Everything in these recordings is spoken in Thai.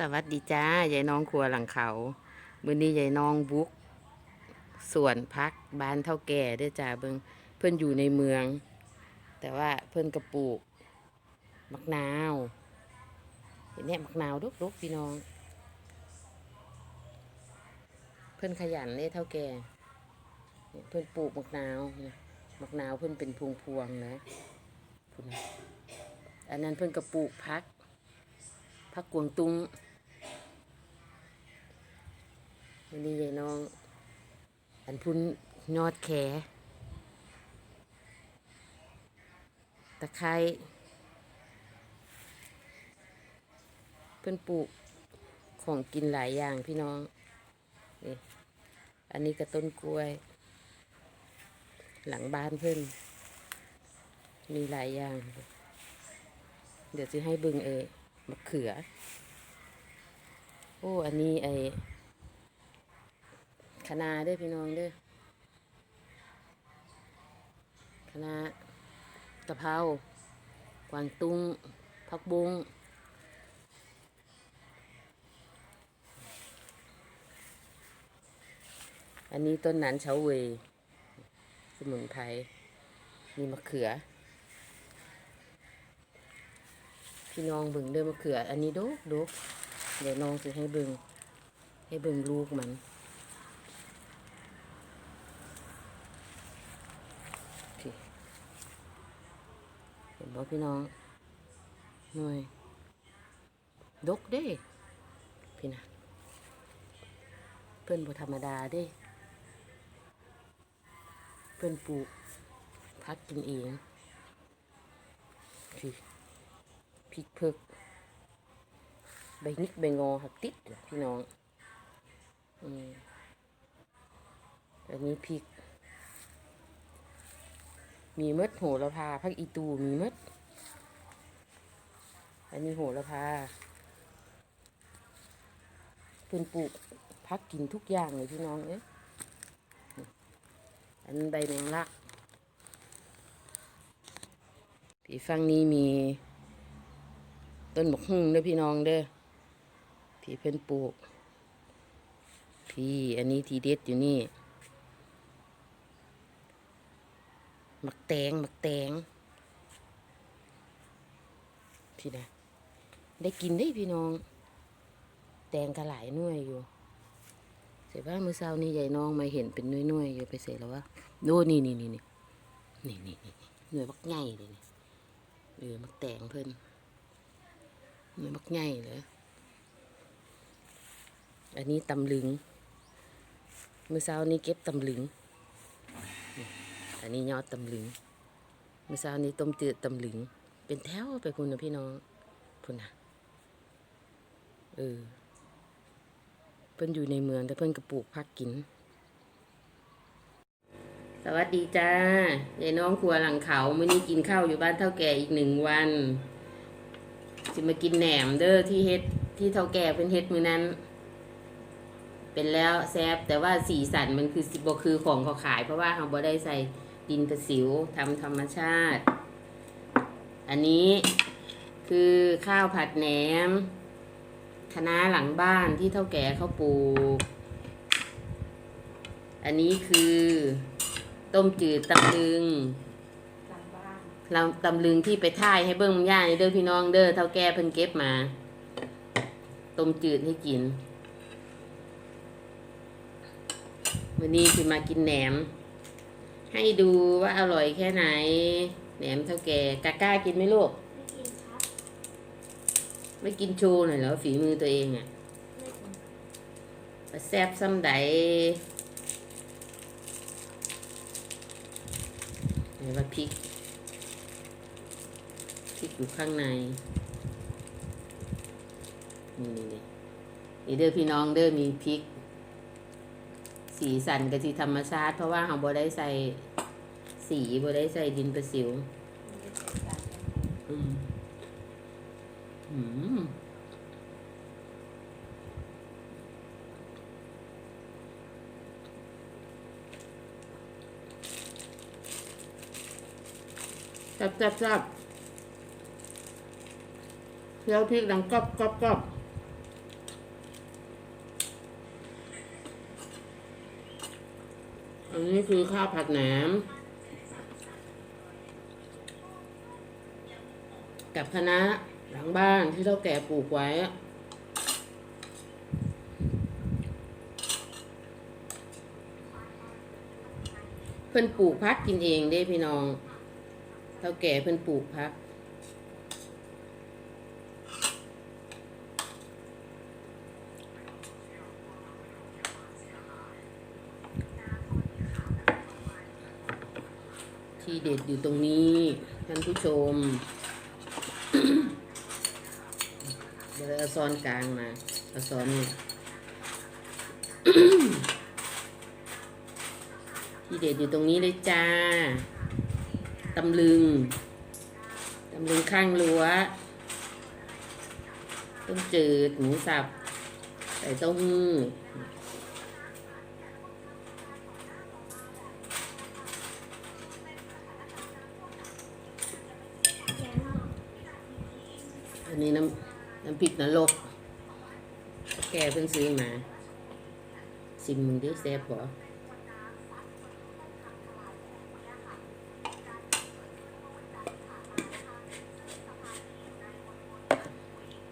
สวัสดีจ้ายายน้องครัวหลังเขา มื้อนี้ยายน้องบุกสวนพักบ้านเท่าแก่ด้อจ้าเบิงเพิ่อนอยู่ในเมือง แต่ว่าเพิ่อนกระปูกมักนาวเห็นเนี่ยมักนาวดกๆพี่น้อง เพิ่อนขยันเลยเท่าแก่เนี่ยเพิ่นปลูกมักนาวมักนาวเพิ่อนเป็นพวงพุ่นะอันนั้นเพิ่อนกระปูกพักพักกวงตุง วันนี้ยายน้อง อันพุ่นยอดแข ตะไคร้เพิ่อนปลูกของกินหลายอย่างพี่น้อง นี่ อันนี้ก็ต้นกล้วย หลังบ้านเพิ่อนมีหลายอย่าง เดี๋ยวจะให้บึงเอมะเขือ โอ้ อันนี้ไอ คะนาด้อพี่น้องด้อคะกะเพรากวางตุ้งผักบุ้งอันนี้ต้นหนานเฉาเวยสมุนไพรมีมะเขือ พี่น้องเบิ่งเด้อมะเขือ อันนี้ดกดกเดี๋ยวน้องสิให้เบิ่งให้เบิ่งลูกมันพี่เห็น บ่พี่น้องหน่วยดกเด้ พี่นะเพิ่อนบ่ธรรมดาเด้ เพิ่อนปลูกพักกินเองพี่พริกเพิกใบนิกใบงอหักติดพี่น้อง อืมอันนี้พริก มีมดโหระพาพักอีตูมีมดอันนี้โหระพาเพิ่นปลูกพักกินทุกอย่างเลยพี่น้องเอ้ยอันใบแมงลักพี่ฟังนี้มี ต้นบกหุ่งเด้อพี่น้องเด้อพี่เพิ่นปลูก พี่อันนี้ทีเด็ดอยู่นี่ มักแตงมักแตงพี่นะได้กินได้พี่น้อง แตงกระหลายน่วยอยู่เสียว่ามือเช้านี่ยายน้องมาเห็นเป็นหน่วยๆอยู่ไปเสียแล้ววะโน่นี่นี่นี่นี่นี่นี่นี่หน่วยบักใหญ่เลยนี่เออมักแตงเพิ่นมันมักใหญ่เลยอันนี้ตำลึงเมื่อเช้านี้เก็บตำลึง อันนี้ยอดตำลึงเมื่อเช้านี้ต้มจืดตำลึง เป็นแถวไปคุณนะพี่น้องพุ่นนะเออเพิ่นอยู่ในเมืองแต่เพิ่นกระปลูกพักกิน สวัสดีจ้ายายน้องครัวหลังเขาเมื่อนี้กินข้าวอยู่บ้านเท่าแก่อีกหนึ่งวันสิมากินแหนมเด้อที่เฮ็ดที่เท่าแก่เป็นเฮ็ดมือนั้น เป็นแล้วแซบแต่ว่าสีสันมันคือสิบคือของเขาขายเพราะว่าเขาบ่ได้ใส่ ดินประสิวทำธรรมชาติ อันนี้คือข้าวผัดแหนมคณะน้าหลังบ้านที่เท่าแก่เขาปลูก อันนี้คือต้มจืดตำลึงหลังบ้านเราตำลึงที่ไปท่ายให้เบิ้งมึงย่านี่เด้อพี่น้องเด้อเท่าแก่เพิ่นเก็บมา ต้มจืดให้กิน วันนี้คือมากินแหนม ให้ดูว่าอร่อยแค่ไหน แหนมเท่าแก่กากล้ากินไหมลูก ไม่กินครับ ไม่กินโชว์หน่อยเหรอฝีมือตัวเองอะไม่กิน่ะแซ่บซ้ำใดเห็นว่าพริกพริกอยู่ข้างใน นี่นี่นี่นี่เด้อพี่น้องเด้อมีพริก สีสันกะทิธรรมชาติ เพราะว่าเราบ่ได้ใส่สีบ่ได้ใส่ดินประสิว อืมอืมจับจับจับเคี้ยวพริกดังกรอบกรอบกรอบ นี้คือข้าวผัดแหนม กับคณะหลังบ้านที่เท่าแก่ปลูกไว้ เพิ่นปลูกพักกินเองเด้พี่น้องเท่าแก่เพิ่นปลูกพัก ที่เด็ดอยู่ตรงนี้ท่านผู้ชม เดี๋ยวเอาซ้อนกลางมาเอาซ้อนนี่ที่เด็ดอยู่ตรงนี้เลยจ้าตำลึงตำลึงข้างรั้วต้มจืดหมูสับใส่เต้าหู้ แกงนอก อันนี้น้ำน้ำพริกนรก แกเพิ่งซื้อมา สิมมึงดิแซ่บบ่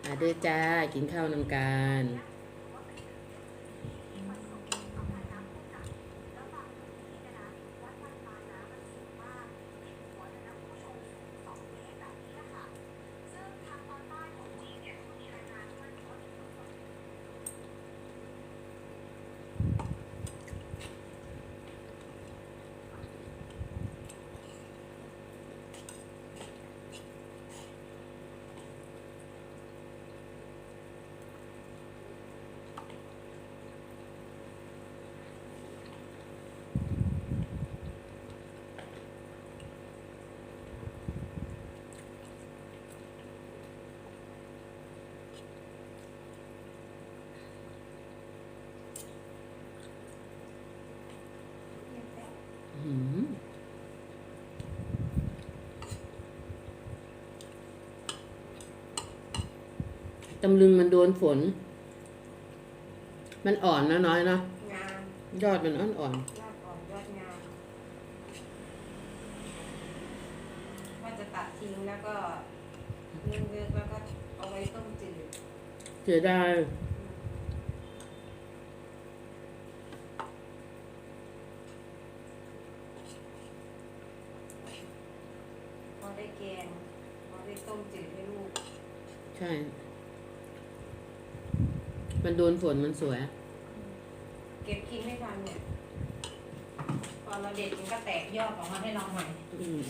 มาเด้อจ้า กินข้าวนำกันอหือ ตำลึงมันโดนฝน มันอ่อนนะน้อยเนาะงามยอดมันอ่อนยอดอ่อนยอดงามว่าจะตัดทิ้งแล้วก็นึ่งเลือกแล้วก็เอาไว้ต้มจืดๆเสียดายพอได้แกงพอได้ต้มจืดให้ลูก ใช่ มันโดนฝนมันสวย เก็บกินไม่ทันเนี่ยพอเราเด็ดมันก็แตกยอดออกมาให้เราใหม่อืม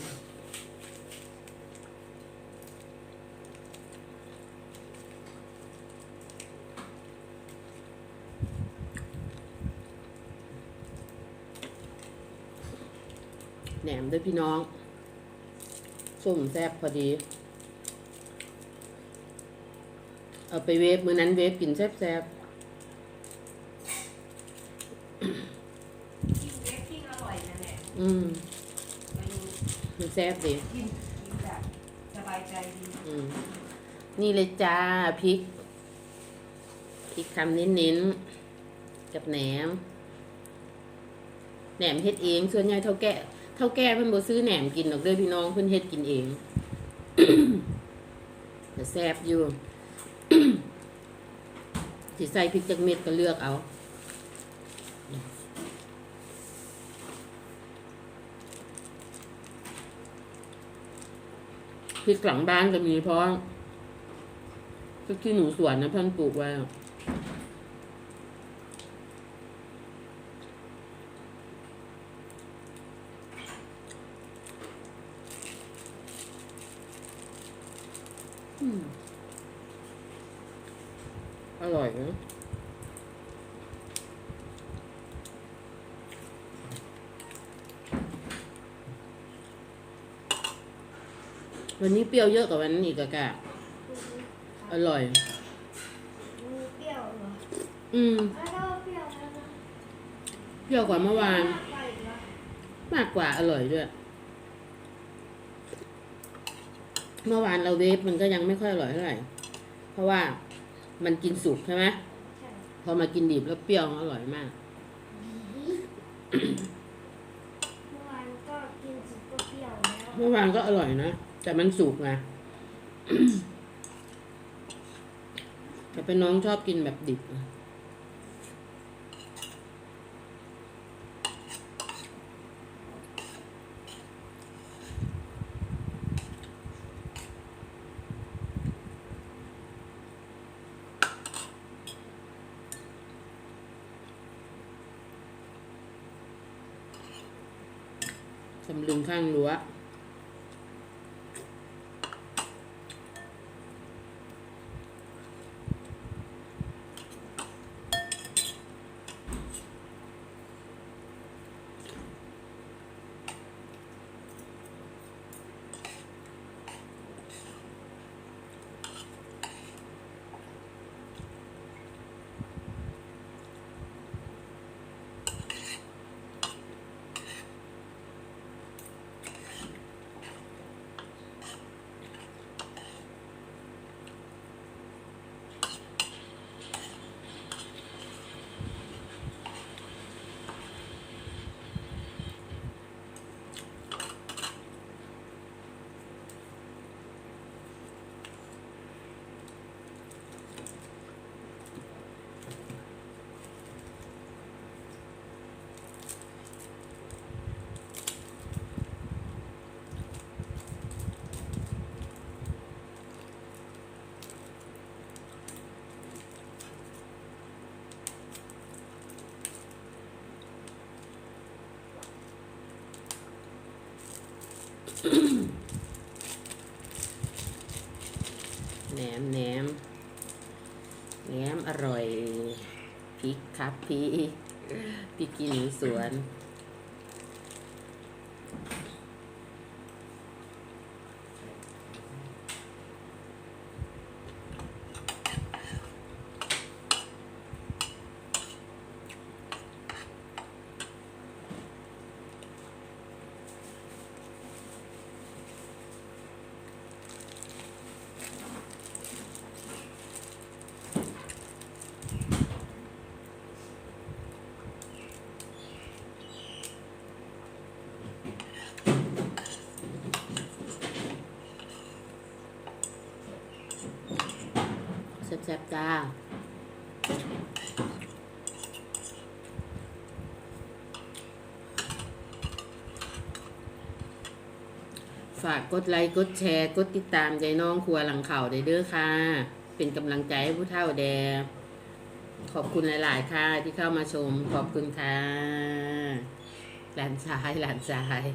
แหนมด้วยพี่น้องส้มแซ่บพอดี เอาไปเวฟมื้อนั้นเวฟกินแซ่บเล็กที่อร่อยนะเนี่ยๆอืมมันมันแซ่บดีกินกินแบบสบายใจดี อืมนี่เลยจ้าพริกพริกคำเน้นๆกับแหนมแหนมเฮ็ดเองส่วนใหญ่เท่าแก่เท่าแก่เพิ่นบ่ซื้อแหนมกินดอกเด้อพี่น้องเพิ่นเฮ็ดกินเอง แต่แซ่บอยู่ สีใส่พริกจักเม็ดก็เลือกเอาพริกหลังบ้านก็มีเพราะพริกที่หนูสวนนะเพิ่นปลูกไว้ อร่อยนะวันนี้เปรี้ยวเยอะกว่าวันนั้นอีกอะกะอร่อย มีเปรี้ยวเหรออืม แล้วก็เปรี้ยวแล้วนะเปรี้ยวกว่าเมื่อวาน ไปอีกแล้วมากกว่าอร่อยด้วย เมื่อวานเราเวฟมันก็ยังไม่ค่อยอร่อยเท่าไหร่ เพราะว่า มันกินสุกใช่ไหมพอมากินดิบแล้วเปรี้ยวอร่อยมาก เมื่อวานก็กินสุกก็เปรี้ยวแล้วเมื่อวานก็อร่อยนะ แต่มันสุกไงแต่เป็นน้องชอบกินแบบดิบำลึงข้างรั้ว แหนมแหนมแหนมอร่อยพริกครับพริกพริกกินสวน แซ่บจ้าฝากกดไลค์กดแชร์ กดติดตามใจน้องครัวหลังเข่าได้เด้อค่ะ เป็นกำลังใจให้ผู้เฒ่าแดขอบคุณหลาย ๆ ค่ะ ที่เข้ามาชมขอบคุณค่ะหลานชายหลานชาย